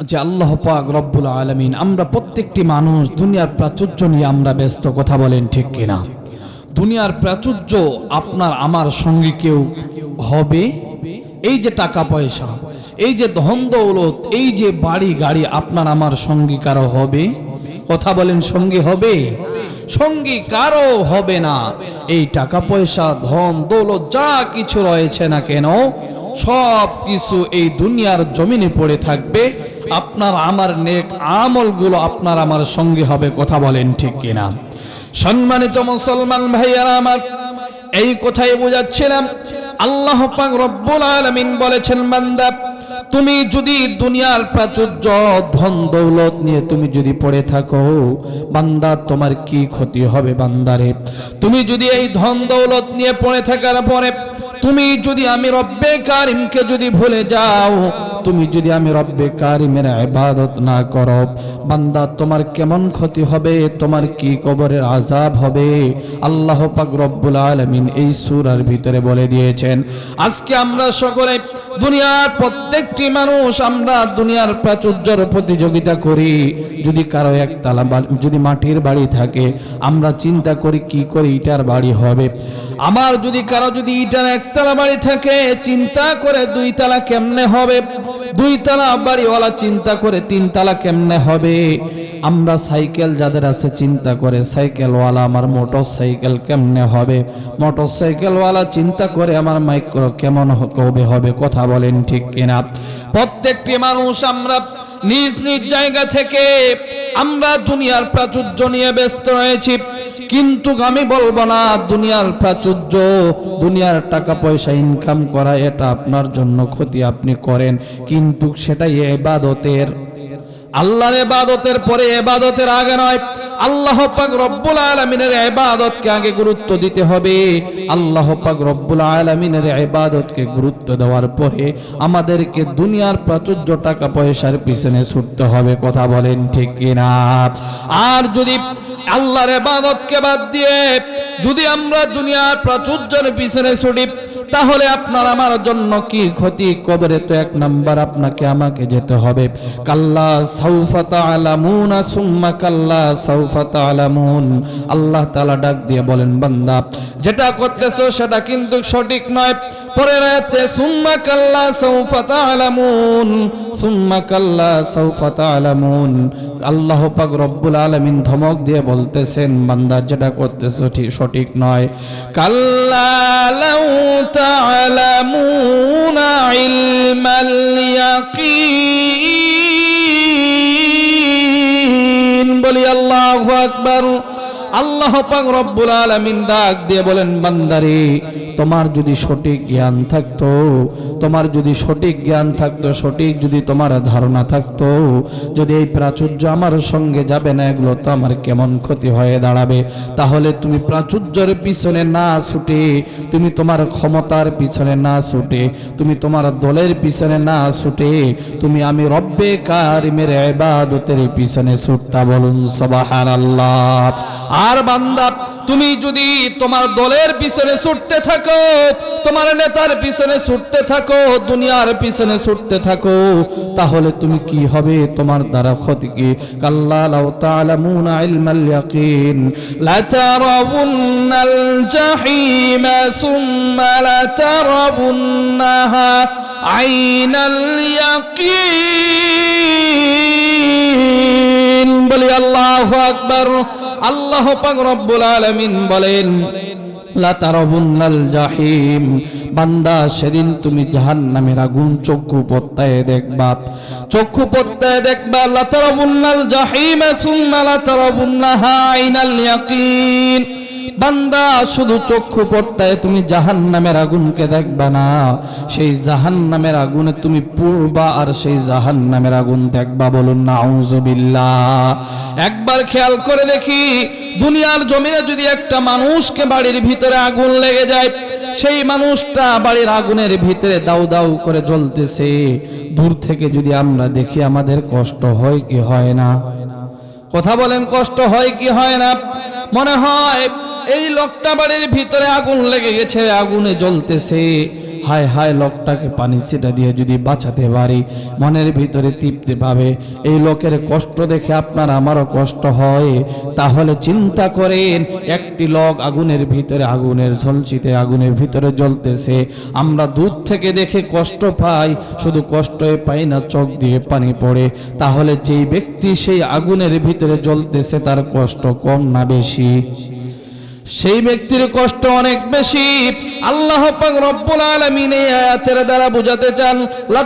যে আল্লাহ পাক রব্বুল আলমিন, আমরা প্রত্যেকটি মানুষ দুনিয়ার প্রাচুর্য নিয়ে আমরা ব্যস্ত, কথা বলেন ঠিক কিনা? দুনিয়ার প্রাচুর্য আপনার, আমার সঙ্গে কেউ হবে? এই যে টাকা পয়সা, এই যে ধন দৌলত, এই যে বাড়ি গাড়ি, আপনার, আমার সঙ্গী কারও হবে? কথা বলেন, সঙ্গী হবে? সঙ্গী কারও হবে না। এই টাকা পয়সা, ধন দৌলত, যা কিছু রয়েছে না কেন সব কিছু এই দুনিয়ার জমিনে পড়ে থাকবে। আপনার আমার নেক আমলগুলো আপনার আমার সঙ্গে হবে, কথা বলেন ঠিক কিনা। সম্মানিত মুসলমান ভাইয়ারা আমার, এই কথাই বোঝাচ্ছিলাম। আল্লাহ পাক রব্বুল আলামিন বলেছেন, বান্দা, তুমি যদি দুনিয়ার প্রাচুর্য, ধন, দৌলত নিয়ে তুমি যদি পড়ে থাকো, বান্দা, তোমার কি ক্ষতি হবে বান্দারে? তুমি যদি এই ধন, দৌলত নিয়ে পড়ে থাকার পরে তুমি যদি আমি রব্বে কারিমকে যদি ভুলে যাও তুমি যদি আমি রব্বে কারিমের ইবাদত না করো, বান্দা, তোমার কেমন ক্ষতি হবে? তোমার কি কবরের আজাব হবে? আল্লাহ পাক রব্বুল আলামিন এই সূরার ভিতরে বলে দিয়েছেন, আজকে আমরা সকলে দুনিয়ার প্রত্যেকটি মানুষ আমরা দুনিয়ার প্রাচুর্যের প্রতিযোগিতা করি। যদি কারও একতলা বাড়ি- যদি মাটির বাড়ি থাকে, আমরা চিন্তা করি কি করে ইটার বাড়ি হবে। আমার যদি কারও যদি ইটার একতলা বাড়ি থাকে, চিন্তা করে দুই তালা কেমনে হবে? দুই তালা বাড়িওয়ালা চিন্তা করে তিন তালা কেমনে হবে? আমরা সাইকেল যাদের আছে চিন্তা করে, সাইকেলওয়ালা, আমার মোটর সাইকেল কেমনে হবে? মোটর সাইকেলওয়ালা চিন্তা করে, আমার মাইক্রো কেমন কবে হবে? কথা বলেন ঠিক কিনা? প্রত্যেকটি মানুষ আমরা নিজ নিজ জায়গা থেকে আমরা দুনিয়ার প্রাচুর্য নিয়ে ব্যস্ত রয়েছি। কিন্তু আমি বলব না, দুনিয়ার প্রাচুর্য, দুনিয়ার টাকা পয়সা ইনকাম করা, এটা আপনার জন্য ক্ষতি আপনি করেন। কিন্তু সেটাই এবাদতের। আল্লাহর এবাদতের পরে এবাদতের আগে নয় আল্লাহ পাক রব্বুল আলামিনের ইবাদতকে আগে গুরুত্ব দিতে হবে। আল্লাহ পাক রব্বুল আলামিনের ইবাদতকে গুরুত্ব দেওয়ার পরে আমাদেরকে দুনিয়ার প্রাচুর্য টাকা পয়সার পিছনে ছুটতে হবে, কথা বলেন ঠিক কিনা? আর যদি আল্লাহর ইবাদতকে বাদ দিয়ে যদি আমরা দুনিয়ার প্রাচুর্যের পিছনে ছুটি তাহলে আপনার আমার জন্য কি ক্ষতি? কবরে তো এক নাম্বার আপনাকে আমাকে যেতে হবে। কাল্লা সাউফা তাআলামুন সুম্মা কাল্লা সাউফা আলামুন আল্লাহ তাআলা ডাক দিয়ে বলেন, বান্দা, যেটা করতেছো সেটা কিন্তু সঠিক নয়। পরের আয়াতে, সুম্মা কাল্লা সাউফা তাআলামুন, সুম্মা কাল্লা সাউফা তাআলামুন। আল্লাহ পাক রব্বুল আলামিন ধমক দিয়ে বলতেছেন, বান্দা, যেটা করতেছো ঠিক সঠিক নয়। কাল্লা লাউ তা'লামুনা ইলমাল ইয়াকিন বলি আল্লাহু আকবার আল্লাহ পাক রব্বুল আলামিন ডাক দিয়ে বলেন, বান্দারে, তোমার যদি সঠিক জ্ঞান থাকতো, তোমার যদি সঠিক জ্ঞান থাকতো, সঠিক যদি তোমার ধারণা থাকতো, যদি এই প্রাচুর্য আমার সঙ্গে যাবে না, এগুলো তো আমার কেমন ক্ষতি হয়ে দাঁড়াবে। তাহলে তুমি প্রাচুর্যের পিছনে না ছুটে, তুমি তোমার ক্ষমতার পিছনে না ছুটে, তুমি তোমার দলের পিছনে না ছুটে, তুমি আমি রব্বে কারিমের ইবাদতের পিছনে ছুটতা বলুন, সুবহানাল্লাহ। আর বান্দা, তুমি যদি তোমার দলের পিছনে ছুটতে থাকো, তোমার নেতার পিছনে ছুটতে থাকো, দুনিয়ার পিছনে ছুটতে থাকো, তাহলে তুমি কি হবে তোমার দ্বারা ক্ষতি কি কাল্লা লাউ তাআলামুনা ইলমাল ইয়াকিন লা তারাবুন্নাল জাহিম সুম্মা লা তারাবুন্নাহা আইনাল ইয়াকিন। বলি আল্লাহু আকবার। আল্লাহ পাক রব্বুল আলামিন বলেন জাহিম। বান্দা, সেদিন তুমি জাহান্নামের আগুন চক্ষু পত্তায় দেখবা। চক্ষু পত্তায় দেখবা লাতারবুন্নাল জাহিম, সুম্মা লা তারাবুন্নাহা আইনাল ইয়াকিন। বান্দা, শুধু চক্ষু পড়তায় তুমি জাহান নামের আগুনকে দেখবা না। সেই জাহান নামের আগুনে তুমি পূর্বা আর সেই জাহান নামের আগুন দেখবা বলুন না একবার খেয়াল করে দেখি, দুনিয়ার জমিনে যদি একটা মানুষকে বাড়ির ভিতরে আগুন লেগে যায়, সেই মানুষটা বাড়ির আগুনের ভিতরে দাউ দাউ করে জ্বলতেছে। দূর থেকে যদি আমরা দেখি আমাদের কষ্ট হয় কি হয় না? কথা বলেন, কষ্ট হয় কি হয় না? মনে হয় এই লোকটা বাড়ির ভিতরে আগুন লেগে গেছে, আগুনে জ্বলতেছে। হায় হায়, লোকটাকে পানি সেটা দিয়ে যদি বাঁচাতে পারি, মনের ভিতরে তৃপ্তি পাবে। এই লোকের কষ্ট দেখে আপনার আমারও কষ্ট হয়। তাহলে চিন্তা করেন, একটি লোক আগুনের ভিতরে, আগুনের ঝলচিতে আগুনের ভিতরে জ্বলতেছে। আমরা দূর থেকে দেখে কষ্ট পাই, শুধু কষ্টই পাই না, চোখ দিয়ে পানি পড়ে। তাহলে যেই ব্যক্তি সেই আগুনের ভিতরে জ্বলতেছে, তার কষ্ট কম না বেশি? সেই ব্যক্তির কষ্ট অনেক বেশি। আল্লাহ পাক রব্বুল দ্বারা বুঝাতে চান লা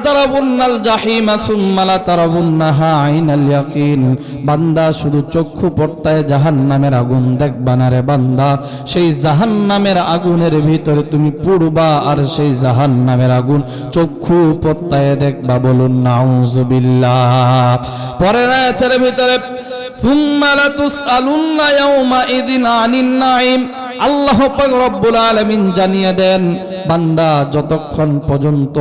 বান্দা শুধু চক্ষু পড়তায় জাহান্নামের আগুন দেখবা না রে বান্দা। সেই জাহান্নামের আগুনের ভিতরে তুমি পুড়বা আর সেই জাহান্নামের আগুন চক্ষু পড়তায় দেখবা বলুন, নাউজুবিল্লাহ। পরের আয়াতের ভিতরে দেন, বান্দা, যতক্ষণ পর্যন্ত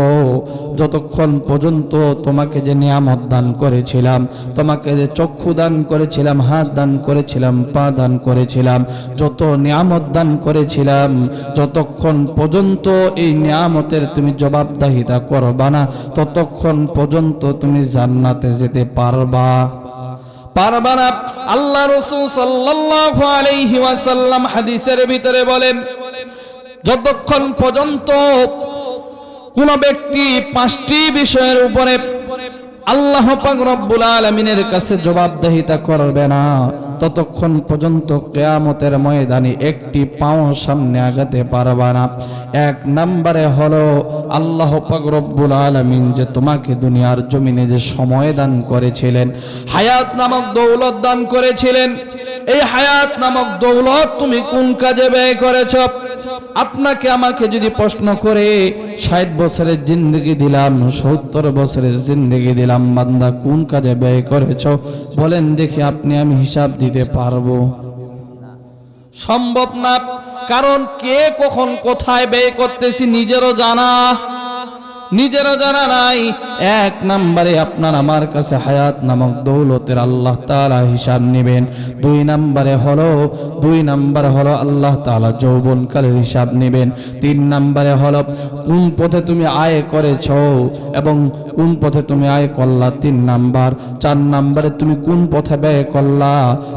যতক্ষণ পর্যন্ত তোমাকে যে নিয়ামত দান করেছিলাম, তোমাকে যে চক্ষু দান করেছিলাম, হাত দান করেছিলাম, পা দান করেছিলাম, যত নিয়ামত দান করেছিলাম, যতক্ষণ পর্যন্ত এই নিয়ামতের তুমি জবাবদাহিতা করবা না, ততক্ষণ পর্যন্ত তুমি জান্নাতে যেতে পারবা। পারবা না। আল্লাহ রসুল সাল্লাল্লাহু আলাইহি ওয়াসাল্লাম হাদিসের ভিতরে বলেন, যতক্ষণ পর্যন্ত কোন ব্যক্তি পাঁচটি বিষয়ের উপরে আল্লাহ পাক রব্বুল আলামিনের কাছে জবাবদিহিতা করবে না। ততক্ষণ পর্যন্ত কেয়ামতের ময়দানে একটি পাও সামনে আগাতে পারবে না। এক নম্বরে হলো, আল্লাহ পাক রব্বুল আলামিন যে তোমাকে দুনিয়ার জমিনে যে সময় দান করেছিলেন, হায়াত নামক দৌলত দান করেছিলেন, এই হায়াত নামক দৌলত তুমি কোন কাজে ব্যয় করেছ? আপনাকে আমাকে যদি প্রশ্ন করে, ষাট বছরের জিন্দগি দিলাম, সত্তর বছরের জিন্দগি দিলাম, বান্দা কোন কাজে ব্যয় করেছ? বলেন, দেখি আপনি আমি হিসাব দিতে পারব। সম্ভব না, কারণ কে কখন কোথায় ব্যয় করতেছি নিজেরও জানা। নিজেরও জানা নাই। এক নম্বরে আপনার আমার কাছে হায়াত নামক দৌলতের আল্লাহ তাআলা হিসাব নেবেন। দুই নম্বরে হলো, দুই নম্বরে হলো আল্লাহ তালা যৌবনকালের হিসাব নেবেন। তিন নম্বরে হলো, কোন পথে তুমি আয় করেছ এবং কোন পথে তুমি আয় করলা? তিন নাম্বার। চার নাম্বারে তুমি কোন পথে ব্যয় করলা?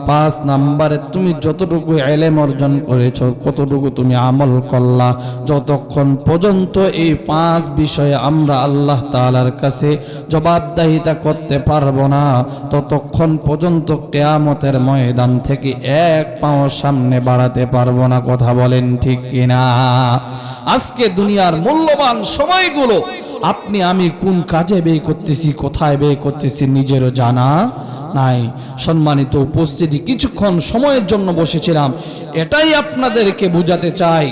পাঁচ নাম্বারে তুমি যতটুকু এলেম অর্জন করেছ, কতটুকু তুমি আমল করলা? যতক্ষণ পর্যন্ত এই পাঁচ বিষয়ে আমরা আল্লাহ তাআলার কাছে জবাবদাহিতা করতে পারব না। ততক্ষণ পর্যন্ত কেয়ামতের ময়দান থেকে এক পাও সামনে বাড়াতে পারব না, কথা বলেন ঠিক কিনা? আজকে দুনিয়ার মূল্যবান সময়গুলো, আপনি আমি কোন কাজে ব্যয় করতেছি, কোথায় ব্যয় করতেছি নিজেরও জানা নাই। সম্মানিত উপস্থিতি, কিছুক্ষণ সময়ের জন্য বসেছিলাম। এটাই আপনাদেরকে বুঝাতে চাই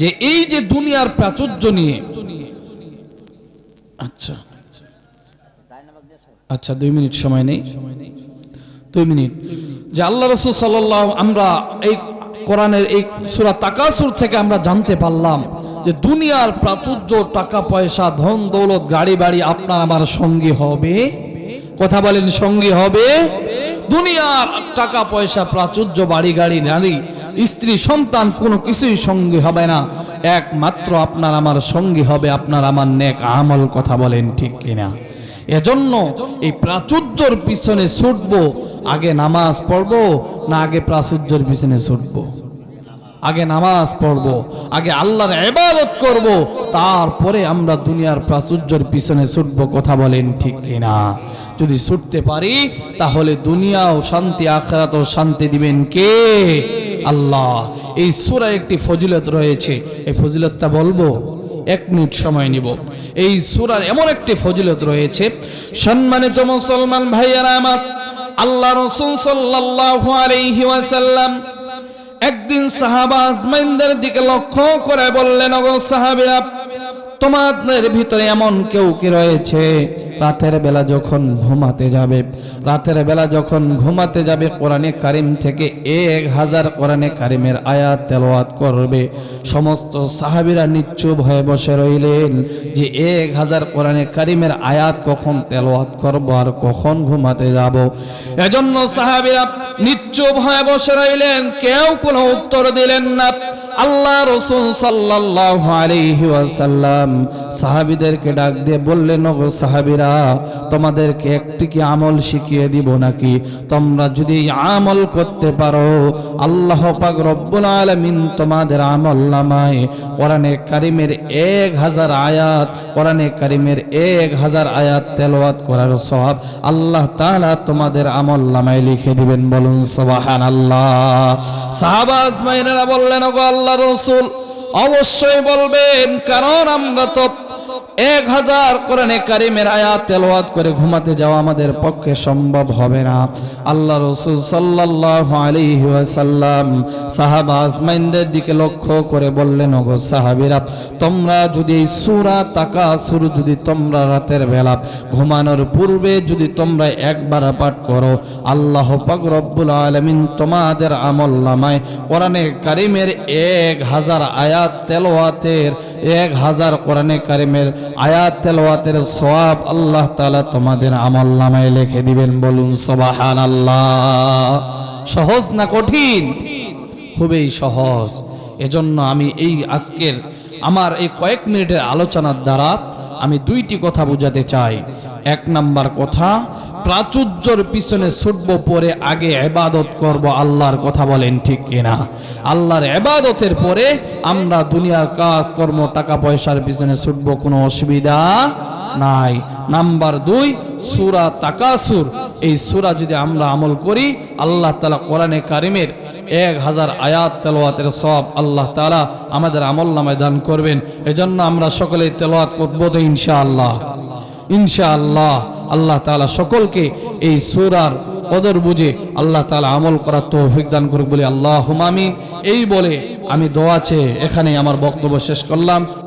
যে এই যে দুনিয়ার প্রাচুর্য নিয়ে আচ্ছা। আচ্ছা দুই মিনিট সময় নেই। দুই মিনিট। যে আল্লাহ রসুল সাল্লাহ আমরা এই কোরআনের এই সুরা তাকাসুর থেকে আমরা জানতে পারলাম যে দুনিয়ার প্রাচুর্য, টাকা, পয়সা, ধন, দৌলত, গাড়ি, বাড়ি আপনার আমার সঙ্গী হবে। কথা বলেন, সঙ্গী হবে? দুনিয়ার টাকা পয়সা, প্রাচুর্য, বাড়ি, গাড়ি, নারী, স্ত্রী, সন্তান, কোনো কিছুই সঙ্গী হবে না। একমাত্র আপনার আমার সঙ্গী হবে, আপনার আমার নেক আমল কথা বলেন ঠিক কিনা। এজন্য এই প্রাচুর্যর পিছনে ছুটবো, আগে নামাজ পড়ব, না আগে প্রাচুর্যর পিছনে ছুটব। আগে নামাজ পড়ব, আগে আল্লাহর ইবাদত করব, তারপরে আমরা দুনিয়ার প্রাচুর্যের পিছনে ছুটব, কথা বলেন ঠিক কিনা? যদি ছুটতে পারি, তাহলে দুনিয়াও শান্তি, আখরাতও শান্তি দিবেন কে? আল্লাহ। এই সূরার একটি ফজিলত রয়েছে। এই ফজিলতটা বলব, এক মিনিট সময় নিব। এই সূরার এমন একটি ফজিলত রয়েছে, সম্মানিত মুসলমান ভাইয়ারা আমার, আল্লাহ রাসূল সাল্লাল্লাহু আলাইহি ওয়াসাল্লাম একদিন সাহাবা আজমাইনদের দিকে লক্ষ্য করে বললেন অগ সাহাবীরা তোমাদের ভিতরে এমন কেউ কি রয়েছে? রাতের বেলা যখন ঘুমাতে যাবে, রাতের বেলা যখন ঘুমাতে যাবে, কোরআনে কারিম থেকে এক হাজার কোরআনে কারিমের আয়াত তেলাওয়াত করবে। সমস্ত সাহাবীরা নিশ্চুপ হয়ে বসে রইলেন যে এক হাজার কোরআনে কারিমের আয়াত কখন তেলাওয়াত করব আর কখন ঘুমাতে যাব। এজন্য সাহাবীরা নিশ্চুপ হয়ে বসে রইলেন, কেউ কোনো উত্তর দিলেন না। আল্লাহ রসুল আলাইহি ওয়াসাল্লাম সাহাবীদেরকে ডাক দিয়ে বললেন, ওগো সাহাবিরা, তোমাদেরকে একটি কি আমল শিখিয়ে দিব নাকি? তোমরা যদি আমল করতে পারো, আল্লাহ পাক রব্বুল আলামিন তোমাদের আমল নামায়। কোরআনে কারিমের এক হাজার আয়াত, কোরআনে কারিমের এক হাজার আয়াত তেলাওয়াত করার সওয়াব আল্লাহ তাআলা তোমাদের আমল নামায় লিখে দিবেন বলুন, সুবহানাল্লাহ। সাহাবাজ মাইনারা বললেন, ওগো আল্লাহ রসুল অবশ্যই বলবেন কারণ আমরা তো এক হাজার কোরআনে কারিমের আয়াত তেলাওয়াত করে ঘুমাতে যাওয়া আমাদের পক্ষে সম্ভব হবে না। আল্লাহ রসুল সাল্লাল্লাহু আলাইহি ওয়াসাল্লাম সাহাবা আজমাইনদের দিকে লক্ষ্য করে বললেন, ওগো সাহাবীরা, তোমরা যদি এই সূরা তাকাসুর যদি তোমরা রাতের বেলা ঘুমানোর পূর্বে যদি তোমরা একবার পাঠ করো, আল্লাহ পাক রব্বুল আলামিন তোমাদের আমল নামায় কোরআনে কারিমের এক হাজার আয়াত তেলাওয়াতের এক হাজার কোরআনে কারিমের আয়াত তেলাওয়াতের সওয়াব আল্লাহ তালা তোমাদের আমল নামায় লিখে দিবেন, বলুন সুবহানাল্লাহ। সহজ না কঠিন? খুবই সহজ। এজন্য আমি এই আজকের আমার এই কয়েক মিনিটের আলোচনার দ্বারা আমি দুইটি কথা বোঝাতে চাই। এক নাম্বার কথা প্রাচুর্যর পিছনে ছুটব, পরে আগে এবাদত করব, আল্লাহর কথা বলেন ঠিক কিনা? আল্লাহর এবাদতের পরে আমরা দুনিয়ার কাজ, কর্ম, টাকা পয়সার পিছনে ছুটব, কোনো অসুবিধা নাই। নাম্বার দুই, সুরা তাকাসুর। এই সুরা যদি আমরা আমল করি, আল্লাহ তালা কোরআনে কারিমের এক হাজার আয়াত তেলোয়াতের সব আল্লাহ তালা আমাদের আমল নামায় দান করবেন। এজন্য আমরা সকলে তেলোয়াত করব তো ইনশাআল্লাহ। ইনশাআল্লাহ আল্লাহ তালা সকলকে এই সুরার কদর বুঝে আল্লাহ তালা আমল করার তৌফিক দান করুক বলে আল্লাহ হুমামিন এই বলে আমি দোয়া চেয়ে এখানে আমার বক্তব্য শেষ করলাম।